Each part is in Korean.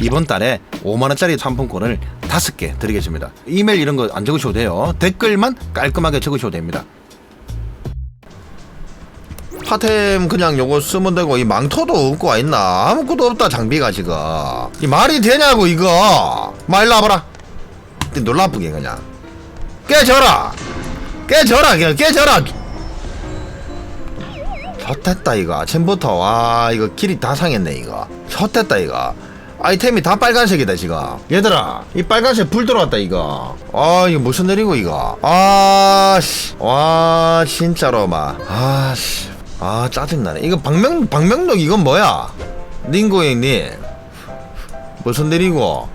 이번 달에 5만원짜리 상품권을 5개 드리겠습니다. 이메일 이런 거 안 적으셔도 돼요. 댓글만 깔끔하게 적으셔도 됩니다. 파템 그냥 요거 쓰면 되고 이 망토도 없고 와 있나? 아무것도 없다 장비가 지금. 이 말이 되냐고 이거. 말 나와봐라. 놀라 아프게 그냥. 깨져라. 깨져라 그냥 깨져라. 좋됐다 이거. 아침부터. 와 이거 길이 다 상했네 이거. 좋됐다 이거 아이템이 다 빨간색이다 지금 얘들아 이 빨간색 불 들어왔다 이거. 아 이거 무슨 일이고 이거? 아씨. 와 진짜로 막 아씨. 아 짜증나네. 이거 박명 박명록 이건 뭐야? 닝고행님. 무슨 일이고?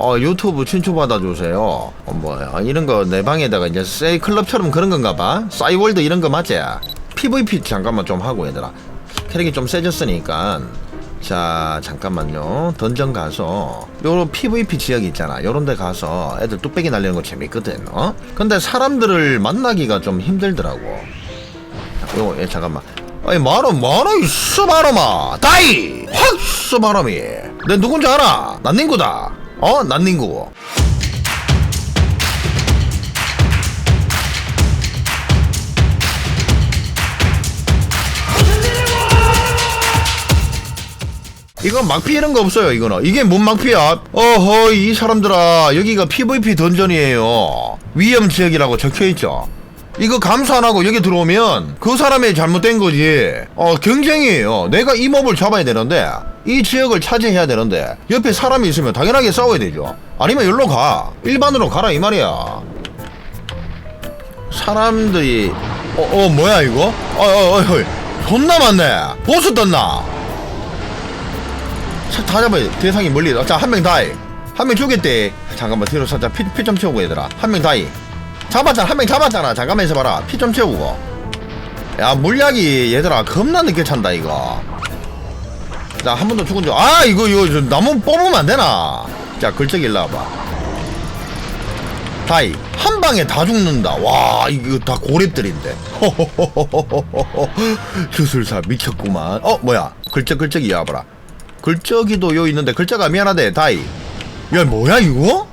어 유튜브 친추 받아주세요. 어 뭐야. 이런 거 내 방에다가 이제 세이 클럽처럼 그런 건가 봐? 싸이월드 이런 거 맞지? PVP 잠깐만 좀 하고 얘들아. 캐릭이 좀 세졌으니까 자 잠깐만요 던전 가서 요런 PVP 지역 있잖아 요런 데 가서 애들 뚝배기 날리는 거 재밌거든 어 근데 사람들을 만나기가 좀 힘들더라고 요, 예, 잠깐만. 아니, 마로, 마로, 있어, 마로마. 다이! 확, 써, 마로미. 내 누군지 알아? 난닝구다. 어? 난닝구. 이건 막피 이런 거 없어요, 이거는. 이게 뭔 막피야? 어허, 이 사람들아, 여기가 PVP 던전이에요. 위험 지역이라고 적혀있죠. 이거 감수 안 하고 여기 들어오면 그 사람이 잘못된 거지. 어, 경쟁이에요. 내가 이 몹을 잡아야 되는데, 이 지역을 차지해야 되는데, 옆에 사람이 있으면 당연하게 싸워야 되죠. 아니면 여기로 가. 일반으로 가라, 이 말이야. 사람들이, 어, 어, 뭐야, 이거? 어, 어, 어, 어, 존나 많네. 보스 떴나? 차, 다 잡아야 돼. 대상이 멀리. 자, 한 명 다이. 한명 죽였대. 잠깐만, 뒤로 살짝 피, 피 좀 채우고, 얘들아. 한 명 다이. 잡았잖아 한 명 잡았잖아 잠깐만 있어봐라 피 좀 채우고 야 물약이 얘들아 겁나 늦게 찬다 이거 자 한 번 더 죽은 줄 아 이거 이거 저 나무 뽑으면 안 되나 자 글쩍 일로 와봐 다이 한 방에 다 죽는다 와 이거 다 고렙들인데 주술사 미쳤구만 어 뭐야 글쩍 글쩍이 와봐라 글쩍이도 요 있는데 글쩍아 미안하대. 다이. 야 뭐야 이거?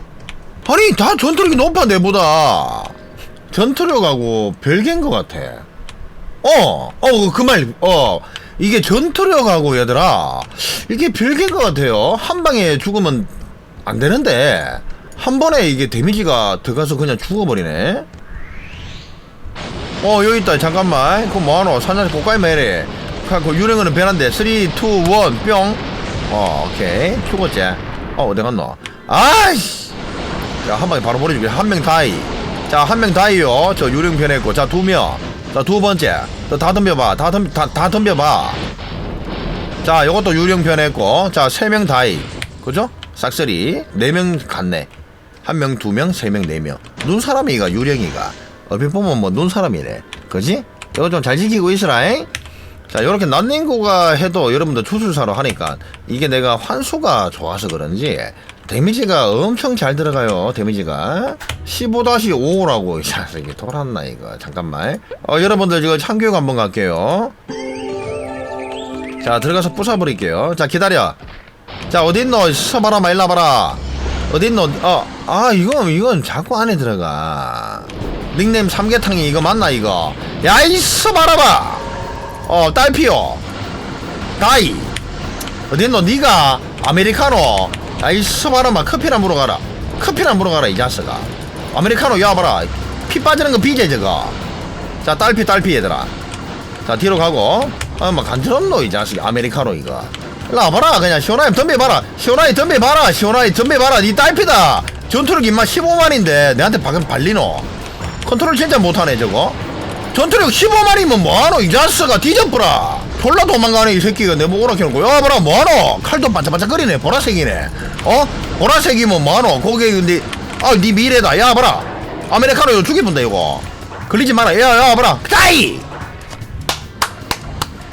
아니 다 전투력이 높아 내보다. 전투력하고 별개인 것 같아. 어 어 그 말 어. 이게 전투력하고 얘들아. 이게 별개인 것 같아요. 한 방에 죽으면 안 되는데. 한 번에 이게 데미지가 들어가서 그냥 죽어버리네. 어 여기 있다. 잠깐만. 그거 뭐하노? 사냥 고가이 매래 그 유령은 변한데. 3 2 1뿅 어 오케이 죽었지 어 어디 갔노 아이씨 자, 한 방에 바로 버려줄게. 한 명 다이. 자, 한 명 다이요. 저 유령 변했고. 자, 두 명. 자, 두 번째. 또다 덤벼봐. 다 덤, 다, 다 덤벼봐. 자, 요것도 유령 변했고. 자, 세 명 다이. 그죠? 싹쓸이. 네 명 갔네. 한 명, 두 명, 세 명, 네 명. 눈 사람이가, 유령이가. 얼핏 보면 뭐 눈 사람이래. 그지? 이거 좀 잘 지키고 있으라잉. 자, 요렇게 난닝구가 해도 여러분들 추술사로 하니까 이게 내가 환수가 좋아서 그런지 데미지가 엄청 잘 들어가요 데미지가. 15-5라고 이 자식이 돌았나 이거. 잠깐만. 어 여러분들 지금 참교육 한번 갈게요. 자 들어가서 부숴버릴게요. 자 기다려. 자 어딨노? 서봐라 말라봐라. 어딨노? 어아 이건 이건 자꾸 안에 들어가. 닉네임 삼계탕이 이거 맞나 이거? 야이 서봐라봐 어 딸피요. 다이. 어딨노 니가? 아메리카노. 아이 스바라마 커피나 물어가라. 커피나 물어가라 이 자식아. 아메리카노 야봐라. 피 빠지는 거 비제 저거. 자 딸피 딸피 얘들아. 자 뒤로 가고. 아막 간지럽노 이 자식. 아메리카노 이거. 와봐라 그냥. 시원하게 덤벼봐라. 시원하게 덤벼봐라. 시원하게 덤벼봐라. 니 딸피다. 전투력 임마 15만인데 내한테 방금 발리노. 컨트롤 진짜 못하네 저거 전투력 15만이면 뭐하노? 이 자식아 뒤져보라. 졸라 도망가네 이 새끼가. 내 보고 오락해놓고 야 봐라. 뭐하노? 칼도 반짝반짝거리네 보라색이네. 어? 보라색이면 뭐하노? 거기 근데 아네 미래다. 야 봐라. 아메리카노 이거 죽여본다 이거. 걸리지 마라. 야야 봐라. 까이!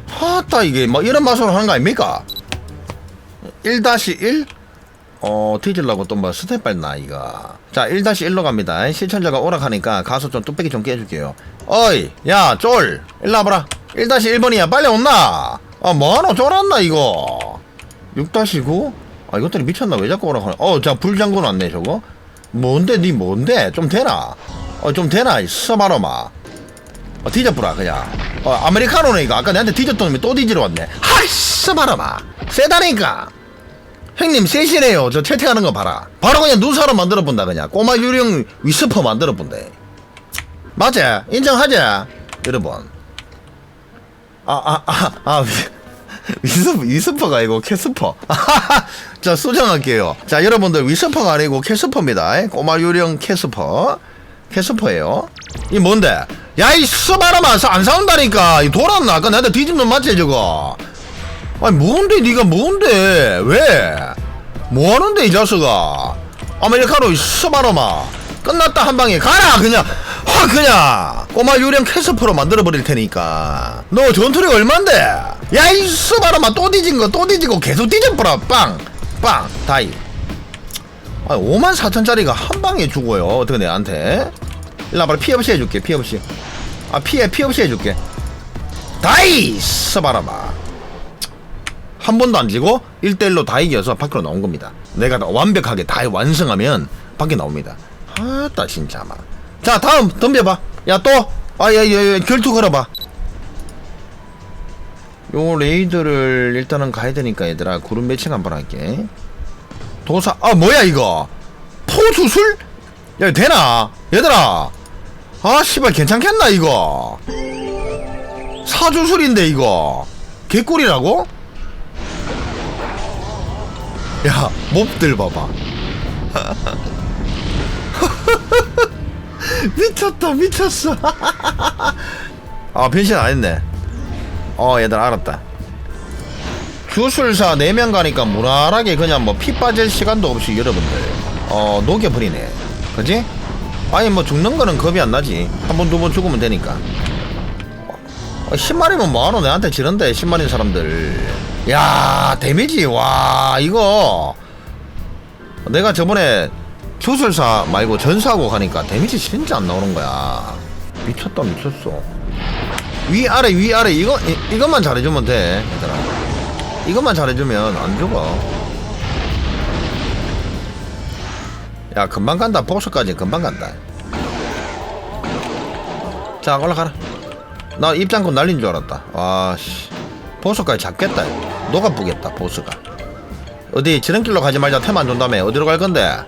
하따 이게 뭐 이런 맛으로 하는 거 아닙니까? 1-1 어, 뒤질라고 또 뭐 스텝 밟나, 이거. 자, 1-1로 갑니다. 실천자가 오락하니까 가서 좀 뚝배기 좀 깨줄게요. 어이, 야, 쫄! 일로 와봐라. 1-1번이야. 빨리 온나? 아, 뭐하노? 쫄았나, 이거? 6-9? 아 이것들이 미쳤나 왜 자꾸 오라고 하나 어 자 불장구 왔네 저거 뭔데 니 뭔데 좀 되나 어 좀 되나 이 써봐라마 어 뒤져보라 그냥 어 아메리카노네 이거 아까 내한테 뒤졌던 놈이 또 뒤지러 왔네 하이 써봐라마 세다니까 형님 셋이네요 저 채팅하는 거 봐라 바로 그냥 눈사람 만들어 본다 그냥 꼬마 유령 위스퍼 만들어 본대 맞지 인정하지 여러분 아, 아, 아, 아, 위스퍼, 위스퍼가 아니고 캐스퍼. 자, 수정할게요. 자, 여러분들 위스퍼가 아니고 캐스퍼입니다. 꼬마 유령 캐스퍼. 캐스퍼예요. 이 뭔데? 야, 이 스바라마 안 싸운다니까. 이 돌았나? 아까 나한테 뒤집는 놈 맞지, 저거? 아니, 뭔데, 니가 뭔데? 왜? 뭐 하는데, 이 자식아? 아메리카노, 이 스바라마. 끝났다, 한 방에. 가라, 그냥. 확, 그냥. 꼬마 유령 캐스퍼로 만들어버릴 테니까. 너 전투력 얼만데? 야, 이 스바라마 또 뒤진 거, 또 뒤지고 계속 뒤져보라. 빵, 빵, 다이. 아, 5만 4천짜리가 한 방에 죽어요. 어떻게 내한테? 일로 와봐, 피 없이 해줄게, 피 없이. 아, 피해, 피 없이 해줄게. 다이! 스바라마. 한 번도 안 지고 1대1로 다 이겨서 밖으로 나온 겁니다. 내가 다 완벽하게 다 완성하면 밖에 나옵니다. 아따 진짜 막. 자 다음 덤벼봐. 야 또. 아야야 야, 결투 걸어봐. 요 레이드를 일단은 가야 되니까 얘들아 구름 매칭 한번 할게. 도사 아 뭐야 이거 포주술? 야 되나? 얘들아 아 씨발 괜찮겠나 이거 사주술인데 이거 개꿀이라고? 야, 몹들 봐봐. 미쳤다, 미쳤어. 아, 변신 안 했네. 어, 얘들 알았다. 주술사 4명 가니까 무난하게 그냥 뭐 피 빠질 시간도 없이 여러분들, 어, 녹여버리네. 그지? 아니, 뭐 죽는 거는 겁이 안 나지. 한 번, 두 번 죽으면 되니까. 어, 10마리면 뭐하노 내한테 지른데 10마리 사람들 야 데미지. 와 이거. 내가 저번에 주술사 말고 전사하고 가니까 데미지 진짜 안 나오는 거야. 미쳤다 미쳤어. 위아래 위아래. 이거 이, 이것만 잘해주면 돼 얘들아. 이것만 잘해주면 안 죽어. 야 금방 간다 보스까지. 금방 간다. 자 올라가라. 나 입장권 날린 줄 알았다. 와씨. 보스까지 잡겠다. 녹아보겠다, 보스가. 어디 지름길로 가지 말자 템 안 준다며. 어디로 갈 건데?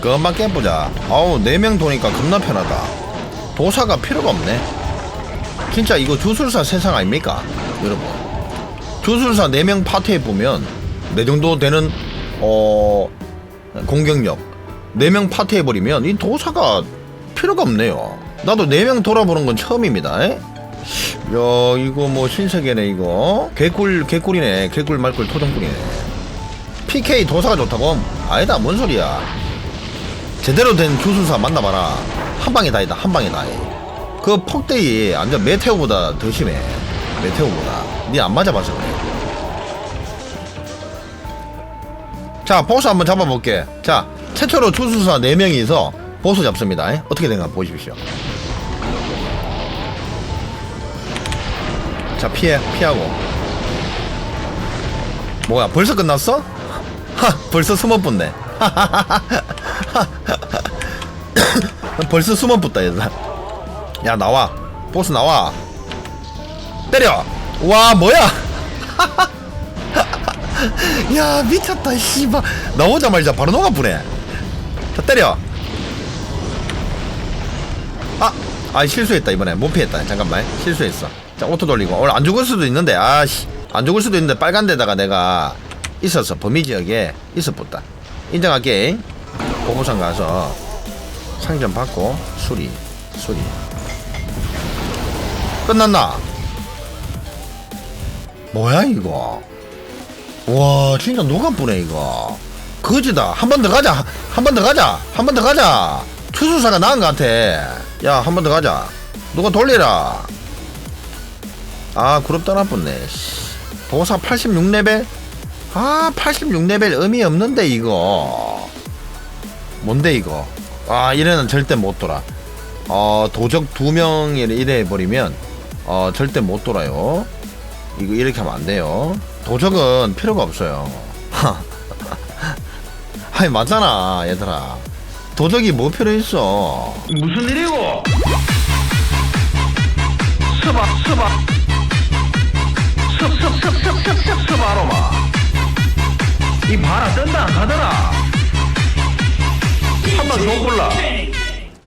금방 깨보자. 아우, 4명 도니까 겁나 편하다. 도사가 필요가 없네. 진짜 이거 주술사 세상 아닙니까? 여러분. 주술사 4명 파티에 보면, 내 정도 되는, 어, 공격력. 4명 파티 해버리면 이 도사가 필요가 없네요. 나도 4명 돌아보는 건 처음입니다. 에? 야 이거 뭐 신세계네 이거. 개꿀 개꿀이네. 개꿀 말꿀 토종꿀이네. PK 도사가 좋다고? 아니다 뭔 소리야. 제대로 된 주술사 만나봐라. 한방에 다이다 한방에 다이. 그 폭대이 완전 메테오보다 더 심해. 메테오보다. 니 안 맞아봐서 그래. 자 보스 한번 잡아볼게. 자 최초로 주술사 4명이서 보스 잡습니다. 에? 어떻게 된가 보십시오 자 피해 피하고. 뭐야 벌써 끝났어? 하 벌써 숨어 붙네. 벌써 숨어 붙다 얘들 야 나와. 보스 나와. 때려! 와 뭐야? 야 미쳤다 씨발. 나오자마자 바로 녹아부네. 자 때려. 아, 아 실수했다 이번에. 못 피했다. 잠깐만. 실수했어 자 오토 돌리고. 오늘 안 죽을 수도 있는데 아씨. 안 죽을 수도 있는데 빨간 데다가 내가 있었어 범위 지역에 있었었다. 인정할게. 보고상 가서 상점 받고 수리 수리. 끝났나? 뭐야 이거? 와 진짜 녹아보네 이거? 거지다. 한 번 더 가자. 한 번 더 가자. 한 번 더 가자. 추수사가 나은 것 같아. 야 한 번 더 가자. 누가 돌리라 아 그룹 떠나붙네. 도사 86레벨? 아 86레벨 의미 없는데 이거. 뭔데 이거? 아 이래는 절대 못 돌아. 어 도적 두 명이 이래 해버리면 어 절대 못 돌아요. 이거 이렇게 하면 안 돼요. 도적은 필요가 없어요. 아니 맞잖아 얘들아. 도덕이 뭐 필요 있어? 무슨 일이고? 스바 스바 습습습습습습 스바로마 이 바라 뜬다 안 가더라 한번 더 골라